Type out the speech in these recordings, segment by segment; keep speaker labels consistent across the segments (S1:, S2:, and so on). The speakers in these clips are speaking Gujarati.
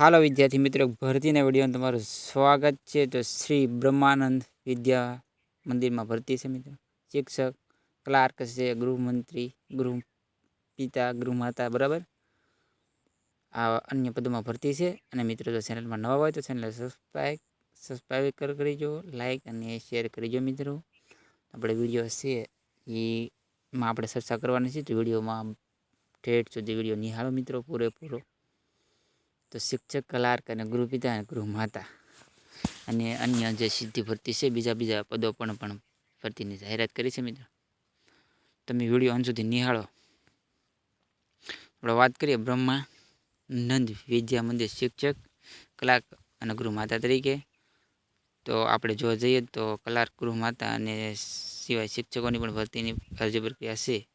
S1: હાલો વિદ્યાર્થી મિત્રો, ભરતીના વિડીયોમાં તમારું સ્વાગત છે. તો શ્રી બ્રહ્માનંદ વિદ્યા મંદિરમાં ભરતી છે મિત્રો. શિક્ષક, ક્લાર્ક છે, ગૃહમંત્રી, ગૃહ પિતા ગૃહમાતા બરાબર? આ અન્ય પદોમાં ભરતી છે. અને મિત્રો, જો ચેનલમાં નવા હોય તો ચેનલ સબસ્ક્રાઈબ સબસ્ક્રાઈબ કરી કરીજો લાઈક અને શેર કરીજો મિત્રો. આપણે વીડિયો છે એમાં આપણે ચર્ચા કરવાની છે. તો વિડીયોમાં ઠેઠ સુધી વીડિયો નિહાળો મિત્રો, પૂરેપૂરો. તો શિક્ષક કલાર્ક અને ગૃહપિતા અને ગૃહમાતા અને અન્ય જે સિદ્ધિ ભરતી છે, બીજા બીજા પદો પણ પણ ભરતીની જાહેરાત કરી છે મિત્રો. તમે વીડિયો અંત સુધી નિહાળો. આપણે વાત કરીએ બ્રહ્માનંદ વિદ્યા મંદિર શિક્ષક, કલાર્ક અને ગૃહમાતા તરીકે. તો આપણે જોવા જઈએ તો કલાર્ક, ગૃહમાતા અને સિવાય શિક્ષકોની પણ ભરતીની અરજી પ્રક્રિયા છે.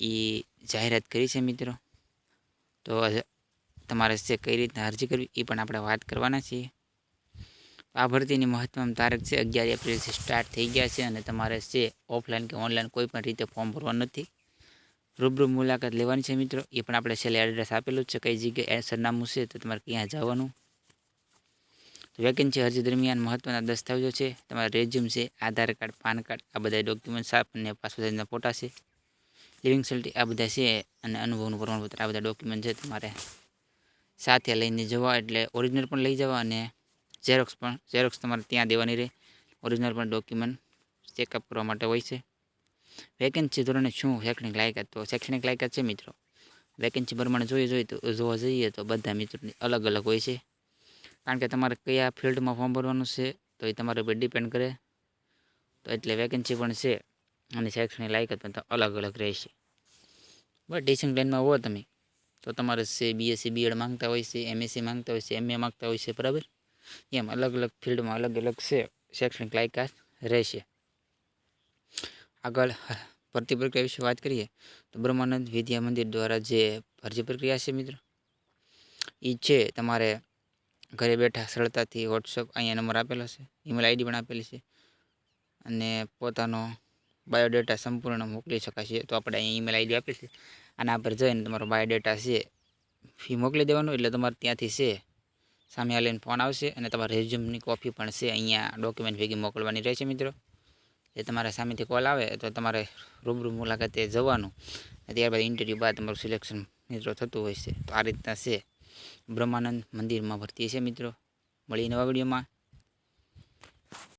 S1: એ જાહેરાત કરી છે મિત્રો. તો તમારે છે કઈ રીતના અરજી કરવી એ પણ આપણે વાત કરવાના છીએ. આ ભરતીની મહત્તમ તારીખ છે અગિયાર એપ્રિલથી સ્ટાર્ટ થઈ ગયા છે અને તમારે છે ઓફલાઈન કે ઓનલાઈન કોઈ પણ રીતે ફોર્મ ભરવાનું નથી. રૂબરૂ મુલાકાત લેવાની છે મિત્રો. એ પણ આપણે છેલ્લે એડ્રેસ આપેલું છે. કઈ જગ્યાએ સરનામું છે તો તમારે ક્યાં જવાનું. વેકેન્સી અરજી દરમિયાન મહત્ત્વના દસ્તાવેજો છે. તમારા રેઝ્યુમ છે, આધાર કાર્ડ, પાન કાર્ડ, આ બધા ડોક્યુમેન્ટ્સ અને પાસપોર્ટ ફોટા છે. લિવિંગ સર્ટી આ બધા છે અને અનુભવનું પ્રમાણપત્ર આ બધા ડોક્યુમેન્ટ છે તમારે સાથે લઈને જવા એટલે ઓરિજિનલ પણ લઈ જવા અને ઝેરોક્સ પણ ઝેરોક્સ તમારે ત્યાં દેવાની રહે. ઓરિજિનલ પણ ડોક્યુમેન્ટ ચેકઅપ કરવા માટે હોય છે. વેકેન્સી ધોરણે શું શૈક્ષણિક લાયકાત? તો શૈક્ષણિક લાયકાત છે મિત્રો. વેકેન્સી પ્રમાણે જોઈએ જોઈએ તો, જોવા જઈએ તો બધા મિત્રોની અલગ અલગ હોય છે. કારણ કે તમારે કયા ફિલ્ડમાં ફોર્મ ભરવાનું છે, તો એ તમારા ઉપર ડિપેન્ડ કરે. તો એટલે વેકેન્સી પણ છે અને શૈક્ષણિક લાયકાત પણ અલગ અલગ રહેશે. બસ ટીચિંગ લાઇનમાં હો તમે. તો તમારે છે બીએસસી બીએડ માંગતા હોય છે એમએસસી માંગતા હોય છે એમએ માંગતા હોય છે, બરાબર? એમ અલગ અલગ ફિલ્ડમાં અલગ અલગ છે, શૈક્ષણિક લાયકાત રહેશે. આગળ ભરતી પ્રક્રિયા વિશે વાત કરીએ, તો બ્રહ્માનંદ વિદ્યા મંદિર દ્વારા જે ભરતી પ્રક્રિયા છે મિત્રો એ છે તમારે ઘરે બેઠા સરળતાથી વોટ્સઅપ અહીંયા નંબર આપેલો છે ઈમેલ આઈડી પણ આપેલી છે, અને પોતાનો બાયોડેટા સંપૂર્ણ મોકલી શકાશે તો આપણે અહીં ઈમેલ આઈડી આપી છે. આના પર જઈને તમારો બાયોડેટા છે ફી મોકલી દેવાનું. એટલે તમારે ત્યાંથી છે, સામે આવીને ફોન આવશે અને તમારા રેઝ્યુમની કોપી પણ છે અહીંયા ડોક્યુમેન્ટ ભેગી મોકલવાની રહેશે મિત્રો. એ તમારા સામેથી કોલ આવે તો તમારે રૂબરૂ મુલાકાતે જવાનું. ત્યારબાદ ઇન્ટરવ્યૂ બાદ તમારું સિલેક્શન મિત્રો થતું હોય છે. તો આ રીતના છે, બ્રહ્માનંદ મંદિરમાં ભરતી છે મિત્રો. મળીએ નવા વિડીયોમાં